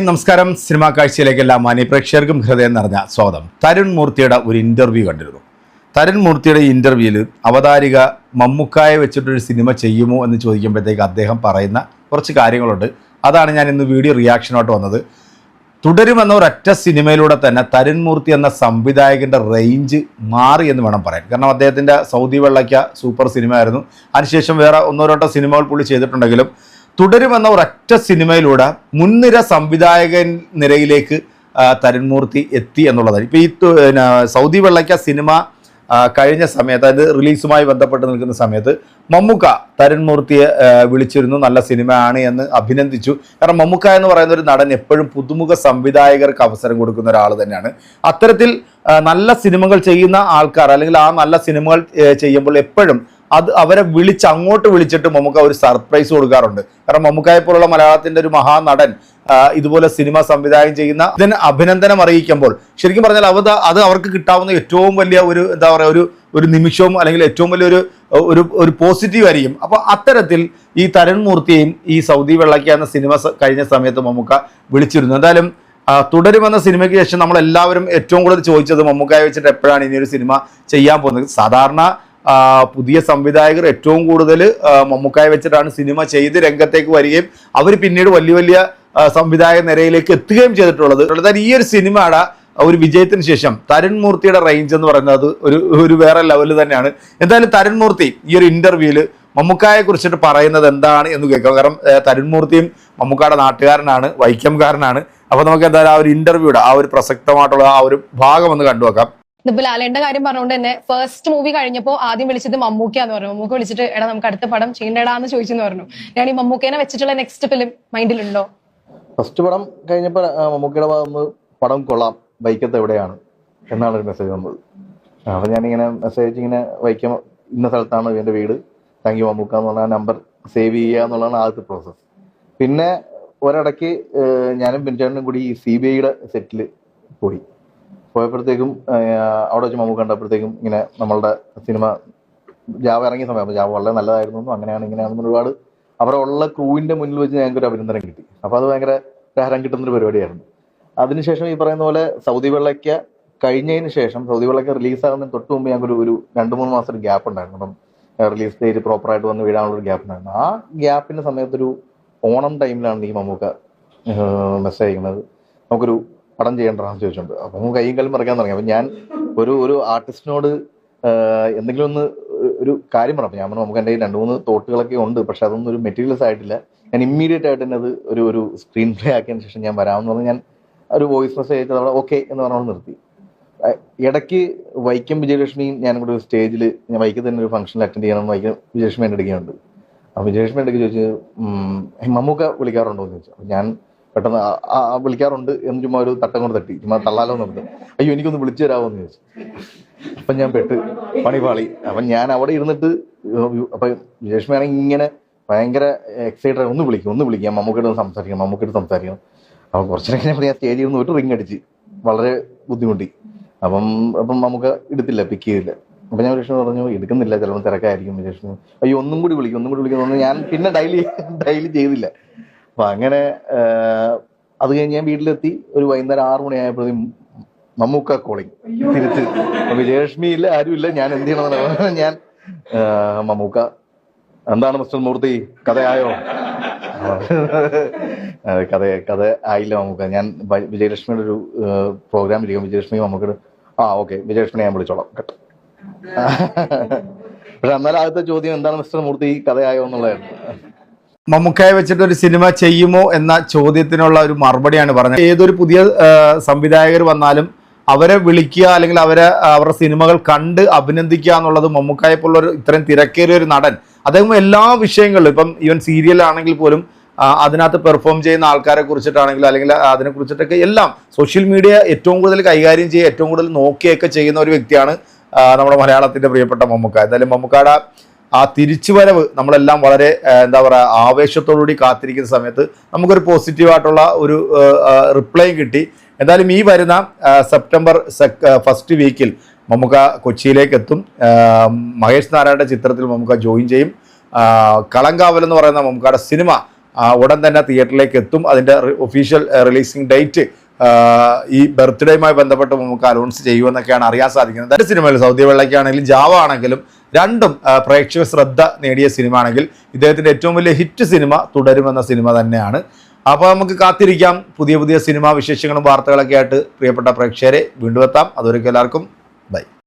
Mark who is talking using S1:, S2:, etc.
S1: Hi നമസ്കാരം. Cinema കാഴ്ചയിലേക്ക് എല്ലാ മാന്യ പ്രേക്ഷകർക്കും ഹൃദയം നിറഞ്ഞ സ്വാഗതം. തരുൺ മൂർത്തിയുടെ ഒരു ഇന്റർവ്യൂ കണ്ടിരുന്നു. തരുൺ മൂർത്തിയുടെ ഇന്റർവ്യൂവിൽ അവതാരിക മമ്മുക്കായെ വെച്ചിട്ടൊരു സിനിമ ചെയ്യുമോ എന്ന് ചോദിക്കുമ്പോഴത്തേക്ക് അദ്ദേഹം പറയുന്ന കുറച്ച് കാര്യങ്ങളുണ്ട്. അതാണ് ഞാൻ ഇന്ന് വീഡിയോ റിയാക്ഷനോട്ട് വന്നത്. തുടരുമെന്ന ഒരൊറ്റ സിനിമയിലൂടെ തന്നെ തരുൺ മൂർത്തി എന്ന സംവിധായകന്റെ റേഞ്ച് മാറി എന്ന് വേണം പറയാൻ. കാരണം അദ്ദേഹത്തിന്റെ സൗദി വെള്ളയ്ക്ക സൂപ്പർ സിനിമ ആയിരുന്നു അതിനുശേഷം വേറെ ഒന്നോ രണ്ടോ സിനിമകൾ പുള്ളി ചെയ്തിട്ടുണ്ടെങ്കിലും തുടരുമെന്ന ഒരൊറ്റ സിനിമയിലൂടെ മുൻനിര സംവിധായകൻ നിരയിലേക്ക് തരുൺമൂർത്തി എത്തി എന്നുള്ളതാണ്. ഇപ്പോൾ ഈ സൗദി വെള്ളയ്ക്ക സിനിമ കഴിഞ്ഞ സമയത്ത് അതായത് റിലീസുമായി ബന്ധപ്പെട്ട് നിൽക്കുന്ന സമയത്ത് മമ്മുക്ക തരുൺമൂർത്തിയെ വിളിച്ചിരുന്നു. നല്ല സിനിമയാണ് എന്ന് അഭിനന്ദിച്ചു. കാരണം മമ്മുക്ക എന്ന് പറയുന്ന ഒരു നടൻ എപ്പോഴും പുതുമുഖ സംവിധായകർക്ക് അവസരം കൊടുക്കുന്ന ഒരാൾ തന്നെയാണ്. അത്തരത്തിൽ നല്ല സിനിമകൾ ചെയ്യുന്ന ആൾക്കാർ അല്ലെങ്കിൽ ആ നല്ല സിനിമകൾ ചെയ്യുമ്പോൾ എപ്പോഴും അത് അവരെ വിളിച്ച് അങ്ങോട്ട് വിളിച്ചിട്ട് മമ്മൂക്ക ഒരു സർപ്രൈസ് കൊടുക്കാറുണ്ട്. കാരണം മമ്മൂക്കായെ പോലുള്ള മലയാളത്തിന്റെ ഒരു മഹാനടൻ നടൻ ഇതുപോലെ സിനിമ സംവിധാനം ചെയ്യുന്ന ഇതിന് അഭിനന്ദനം അറിയിക്കുമ്പോൾ ശരിക്കും പറഞ്ഞാൽ അവ അത് അവർക്ക് കിട്ടാവുന്ന ഏറ്റവും വലിയ ഒരു എന്താ പറയുക ഒരു ഒരു നിമിഷവും അല്ലെങ്കിൽ ഏറ്റവും വലിയൊരു ഒരു ഒരു പോസിറ്റീവ് ആയിരിക്കും. അപ്പോൾ അത്തരത്തിൽ ഈ തരുൺ ഈ സൗദി വെള്ളയ്ക്ക എന്ന സിനിമ കഴിഞ്ഞ സമയത്ത് മമ്മൂക്ക വിളിച്ചിരുന്നു. എന്തായാലും തുടരുമെന്ന സിനിമയ്ക്ക് ശേഷം നമ്മളെല്ലാവരും ഏറ്റവും കൂടുതൽ ചോദിച്ചത് മമ്മൂക്കായ വെച്ചിട്ട് എപ്പോഴാണ് ഇനിയൊരു സിനിമ ചെയ്യാൻ പോകുന്നത്? സാധാരണ പുതിയ സംവിധായകർ ഏറ്റവും കൂടുതൽ മമ്മൂക്കായി വെച്ചിട്ടാണ് സിനിമ ചെയ്ത് രംഗത്തേക്ക് വരികയും അവർ പിന്നീട് വലിയ വലിയ സംവിധായക നിരയിലേക്ക് എത്തുകയും ചെയ്തിട്ടുള്ളത്. അതായത് ഈ ഒരു സിനിമയുടെ ഒരു വിജയത്തിന് ശേഷം തരുൺ മൂർത്തിയുടെ റേഞ്ച് എന്ന് പറയുന്നത് ഒരു ഒരു വേറെ ലെവൽ തന്നെയാണ്. എന്തായാലും തരുൺ മൂർത്തി ഈ ഒരു ഇന്റർവ്യൂവിൽ മമ്മൂക്കായെ കുറിച്ചിട്ട് പറയുന്നത് എന്താണ് എന്ന് കേൾക്കാം. കാരണം തരുൺ മൂർത്തിയും മമ്മൂക്കായുടെ നാട്ടുകാരനാണ് വൈക്കംകാരനാണ് അപ്പോൾ നമുക്ക് എന്തായാലും ആ ഒരു ഇന്റർവ്യൂയുടെ ആ ഒരു പ്രസക്തമായിട്ടുള്ള ആ ഒരു ഭാഗം ഒന്ന് കണ്ടുവെക്കാം
S2: ഇതിപ്പോ ലാലേന്റെ കാര്യം പറഞ്ഞുകൊണ്ട് തന്നെ ഫസ്റ്റ് മൂവി കഴിഞ്ഞപ്പോ ആദ്യം വിളിച്ചത് മമ്മൂക്കാന്ന് പറഞ്ഞു. മമ്മൂക്ക വിളിച്ചിട്ട് എടാ നമുക്ക് അടുത്ത പടം ചെയ്യണ്ടടാന്ന് ചോദിച്ചെന്ന് പറഞ്ഞു. ഞാൻ ഈ മമ്മൂക്കേനെ വെച്ചിട്ടുള്ള നെക്സ്റ്റ് ഫിലിം മൈൻഡിലുണ്ടോ?
S3: ഫസ്റ്റ് പടം കഴിഞ്ഞപ്പോ മമ്മൂക്കയുടെ ഭാഗത്ത് പടം കൊള്ളാം. വൈക്കത്ത് എവിടെയാണ്? എന്നാണ് ഒരു മെസ്സേജ് വന്നത് അപ്പൊ ഞാനിങ്ങനെ മെസ്സേജ് ഇങ്ങനെ വൈക്കം ഇന്ന സ്ഥലത്താണ് എന്റെ വീട്. താങ്ക് യു മമ്മൂക്ക എന്ന് പറഞ്ഞാൽ നമ്പർ സേവ് ചെയ്യുക എന്നുള്ളതാണ് ആദ്യത്തെ പ്രോസസ് പിന്നെ ഒരിടയ്ക്ക് ഞാനും പിൻചേട്ടനും കൂടി ഈ സി ബി ഐയുടെ സെറ്റിൽ പോയി. പോയപ്പോഴത്തേക്കും അവിടെ വെച്ച് മമ്മൂക്ക കണ്ടപ്പോഴത്തേക്കും ഇങ്ങനെ നമ്മളുടെ സിനിമ ജാവ ഇറങ്ങിയ സമയം ജാവ വളരെ നല്ലതായിരുന്നു. അങ്ങനെയാണ് ഇങ്ങനെയാണെന്ന് ഒരുപാട് അവിടെ ഉള്ള ക്രൂവിന്റെ മുന്നിൽ വെച്ച് ഞങ്ങൾക്ക് ഒരു അഭിനന്ദനം കിട്ടി. അപ്പൊ അത് ഭയങ്കര ഹരം കിട്ടുന്ന ഒരു പരിപാടിയായിരുന്നു. അതിനുശേഷം ഈ പറയുന്ന പോലെ സൗദി വെള്ളയ്ക്ക കഴിഞ്ഞതിന് ശേഷം സൗദി വെള്ളയ്ക്ക റിലീസ് ആകുന്നതിന് തൊട്ട് മുമ്പ് ഞങ്ങൾക്ക് ഒരു ഒരു രണ്ട് മൂന്ന് മാസം ഒരു ഗ്യാപ്പ് ഉണ്ടായിരുന്നു. അപ്പം റിലീസ് ഡേറ്റ് പ്രോപ്പറായിട്ട് വന്ന് വീഴാനുള്ള ഒരു ഗ്യാപ്പ് ഉണ്ടായിരുന്നു. ആ ഗ്യാപ്പിന്റെ സമയത്തൊരു ഓണം ടൈമിലാണ് ഈ മമ്മൂക്ക മെസ്സേജ് അയക്കുന്നത്. നമുക്കൊരു പടം ചെയ്യേണ്ടതാണെന്ന് ചോദിച്ചിട്ടുണ്ട്. അപ്പൊ കൈയും കാലും മറക്കാൻ തുടങ്ങി. അപ്പൊ ഞാൻ ഒരു ഒരു ആർട്ടിസ്റ്റിനോട് എന്തെങ്കിലും ഒന്ന് ഒരു കാര്യം പറഞ്ഞു ഞാൻ പറഞ്ഞു നമുക്ക് എന്റെ രണ്ട് മൂന്ന് തോട്ടുകളൊക്കെ ഉണ്ട് പക്ഷെ അതൊന്നും ഒരു മെറ്റീരിയൽസ് ആയിട്ടില്ല. ഞാൻ ഇമ്മീഡിയറ്റ് ആയിട്ട് തന്നെ അത് ഒരു ഒരു സ്ക്രീൻ പ്ലേ ആക്കിയതിന് ശേഷം ഞാൻ വരാമെന്ന് പറഞ്ഞ് ഞാൻ ഒരു വോയിസ് മെസ്സേജ് അയച്ചത് അവിടെ ഓക്കെ എന്ന് പറഞ്ഞു നിർത്തി. ഇടയ്ക്ക് വൈക്കം വിജയലക്ഷ്മിയും ഞാൻ കൂടെ ഒരു സ്റ്റേജിൽ ഞാൻ വൈക്കത്ത് തന്നെ ഒരു ഫംഗ്ഷനിൽ അറ്റൻഡ് ചെയ്യണം വൈക്കം വിജയലക്ഷ്മി എന്റെ ഉണ്ട്. അപ്പോൾ വിജയലക്ഷ്മി എന്റെ ചോദിച്ചു "ഉം, മമ്മൂക്ക വിളിക്കാറുണ്ടോ? എന്ന് ചോദിച്ചു. ഞാൻ പെട്ടെന്ന് വിളിക്കാറുണ്ട് എന്ന് ചുമ്മാ ഒരു തട്ടം കൊണ്ട് തട്ടി. ചുമ്മാ തള്ളാലോ പറഞ്ഞു അയ്യോ എനിക്കൊന്ന് വിളിച്ചു തരാമോ എന്ന് ചോദിച്ചു. അപ്പം ഞാൻ പെട്ട് പണിപാളി അപ്പം ഞാൻ അവിടെ ഇരുന്നിട്ട് അപ്പൊ ജേഷ്മയാണെങ്കിൽ ഇങ്ങനെ ഭയങ്കര എക്സൈറ്റഡ് ഒന്ന് വിളിക്കും ഒന്ന് വിളിക്കാം. മമ്മൂക്കിട്ട് സംസാരിക്കണം മമ്മൂക്കിട്ട് സംസാരിക്കണം അപ്പൊ കുറച്ചു നേരം ഞാൻ സ്റ്റേജിൽ നിന്ന് ഒരു റിങ് അടിച്ച്. വളരെ ബുദ്ധിമുട്ടി. അപ്പം അപ്പം നമുക്ക് എടുത്തില്ല പിക്ക് ചെയ്തില്ല. അപ്പൊ ഞാൻ വിഷ്ണു പറഞ്ഞു എടുക്കുന്നില്ല ചിലപ്പോൾ തിരക്കായിരിക്കും. വിഷ്ണു അയ്യോ ഒന്നും കൂടി വിളിക്കും ഒന്നും കൂടി വിളിക്കും. എന്ന് ഞാൻ പിന്നെ ഡെയിലി ഡെയിലി ചെയ്തില്ല. അപ്പൊ അങ്ങനെ അത് കഴിഞ്ഞ് ഞാൻ വീട്ടിലെത്തി. ഒരു വൈകുന്നേരം ആറു മണിയായപ്പോഴത്തേക്കും മമ്മൂക്ക കോളിങ് തിരിച്ച് വിജയലക്ഷ്മി ഇല്ല ആരുമില്ല. ഞാൻ എന്ത് ചെയ്യണമെന്ന് ഞാൻ മമ്മൂക്ക എന്താണ് മിസ്റ്റർ മൂർത്തി? കഥയായോ? കഥ കഥ ആയില്ല മമ്മൂക്ക. ഞാൻ വിജയലക്ഷ്മിയുടെ ഒരു പ്രോഗ്രാം ഇരിക്കും. വിജയലക്ഷ്മി മമ്മൂക്കയുടെ ആ ഓക്കെ. വിജയലക്ഷ്മി ഞാൻ വിളിച്ചോളാം. കേട്ടോ. പക്ഷെ എന്നാലും ആദ്യത്തെ ചോദ്യം എന്താണ് മിസ്റ്റർ മൂർത്തി? കഥയായോ എന്നുള്ളതായിരുന്നു.
S1: മമ്മൂക്കയെ വെച്ചിട്ട് ഒരു സിനിമ ചെയ്യുമോ എന്ന ചോദ്യത്തിനുള്ള ഒരു മറുപടിയാണ് പറഞ്ഞത്. ഏതൊരു പുതിയ സംവിധായകർ വന്നാലും അവരെ വിളിക്കുക അല്ലെങ്കിൽ അവരെ അവരുടെ സിനിമകൾ കണ്ട് അഭിനന്ദിക്കുക എന്നുള്ളത് മമ്മൂക്കായെ പോലുള്ള ഒരു ഇത്രയും തിരക്കേറിയ ഒരു നടൻ. അദ്ദേഹം എല്ലാ വിഷയങ്ങളിലും ഇപ്പം ഈവൻ സീരിയൽ ആണെങ്കിൽ പോലും അതിനകത്ത് പെർഫോം ചെയ്യുന്ന ആൾക്കാരെ കുറിച്ചിട്ടാണെങ്കിലും അല്ലെങ്കിൽ അതിനെ കുറിച്ചിട്ടൊക്കെ എല്ലാം സോഷ്യൽ മീഡിയ ഏറ്റവും കൂടുതൽ കൈകാര്യം ചെയ്യുക ഏറ്റവും കൂടുതൽ നോക്കിയൊക്കെ ചെയ്യുന്ന ഒരു വ്യക്തിയാണ് നമ്മുടെ മലയാളത്തിന്റെ പ്രിയപ്പെട്ട മമ്മൂക്ക. എന്തായാലും മമ്മൂക്കാടെ ആ തിരിച്ചുവരവ് നമ്മളെല്ലാം വളരെ എന്താ പറയുക ആവേശത്തോടുകൂടി കാത്തിരിക്കുന്ന സമയത്ത് നമുക്കൊരു പോസിറ്റീവായിട്ടുള്ള ഒരു റിപ്ലൈ കിട്ടി. എന്തായാലും ഈ വരുന്ന സെപ്റ്റംബർ ഫസ്റ്റ് വീക്കിൽ മമ്മൂക്ക കൊച്ചിയിലേക്ക് എത്തും മഹേഷ് നാരായണന്റെ ചിത്രത്തിൽ മമ്മൂക്ക ജോയിൻ ചെയ്യും. കളങ്കാവൽ എന്ന് പറയുന്ന മമ്മൂക്കയുടെ സിനിമ ഉടൻ തന്നെ തിയേറ്ററിലേക്ക് എത്തും അതിന്റെ ഒഫീഷ്യൽ റിലീസിംഗ് ഡേറ്റ് ഈ ബർത്ത്ഡേയുമായി ബന്ധപ്പെട്ട് നമുക്ക് അനൗൺസ് ചെയ്യുമെന്നൊക്കെയാണ് അറിയാൻ സാധിക്കുന്നത്. സിനിമകൾ സൗദി വെള്ളയ്ക്കാണെങ്കിലും ജാവ ആണെങ്കിലും രണ്ടും പ്രേക്ഷക ശ്രദ്ധ നേടിയ സിനിമ ആണെങ്കിൽ ഇദ്ദേഹത്തിന്റെ ഏറ്റവും വലിയ ഹിറ്റ് സിനിമ തുടരുമെന്ന സിനിമ തന്നെയാണ്. അപ്പോൾ നമുക്ക് കാത്തിരിക്കാം. പുതിയ പുതിയ സിനിമാ വിശേഷങ്ങളും വാർത്തകളൊക്കെ ആയിട്ട് പ്രിയപ്പെട്ട പ്രേക്ഷകരെ വീണ്ടും എത്താം. അതുവരെയ്ക്കും എല്ലാവർക്കും